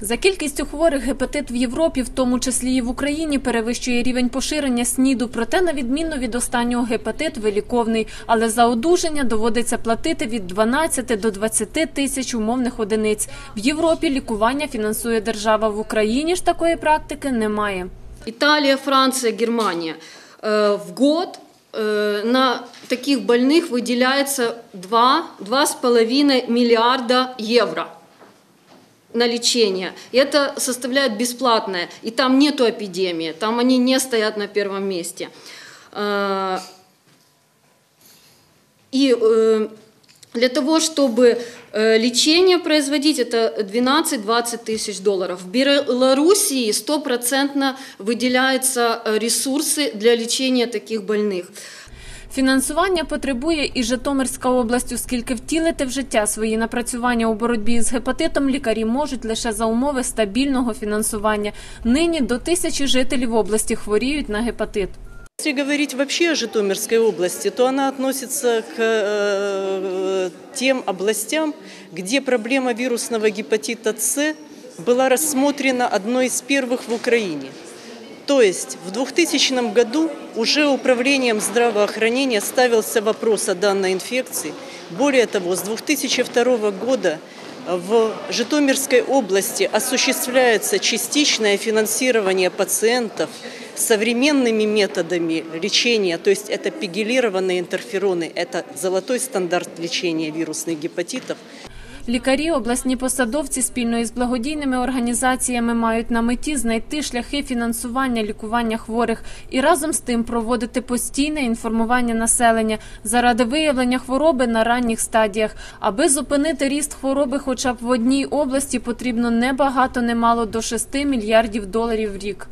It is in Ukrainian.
За кількістю хворих гепатит в Європі, в тому числі і в Україні, перевищує рівень поширення СНІДу. Проте, на відміну від останнього, гепатит виліковний. Але за одужання доводиться платити від 12 до 20 тисяч умовних одиниць. В Європі лікування фінансує держава. В Україні ж такої практики немає. Италия, Франция, Германия. Э, В год э, на таких больных выделяется 2, 2,5 миллиарда евро На лечение. Это составляет бесплатное. И там нету эпидемии, там они не стоят на первом месте. Э, И э, для того, чтобы э, лечение производить, это 12-20 тысяч долларов. В Белоруссии стопроцентно выделяются э, ресурсы для лечения таких больных. Фінансування потребує і Житомирська область, оскільки втілити в життя свої напрацювання у боротьбі з гепатитом лікарі можуть лише за умови стабільного фінансування. Нині до тисячі жителів області хворіють на гепатит. Если говорить вообще о Житомирской области, то она относится к э, тем областям, где проблема вирусного гепатита С была рассмотрена одной из первых в Украине. То есть в 2000 году уже управлением здравоохранения ставился вопрос о данной инфекции. Более того, с 2002 года в Житомирской области осуществляется частичное финансирование пациентов современными методами лечения, то есть это пегилированные интерфероны, это золотой стандарт лечения вирусных гепатитов. Лікарі, обласні посадовці спільно із благодійними організаціями мають на меті знайти шляхи фінансування лікування хворих і разом з тим проводити постійне інформування населення заради виявлення хвороби на ранніх стадіях. Аби зупинити ріст хвороби, хоча б в одній області потрібно не багато, не до 6 мільярдів доларів в рік.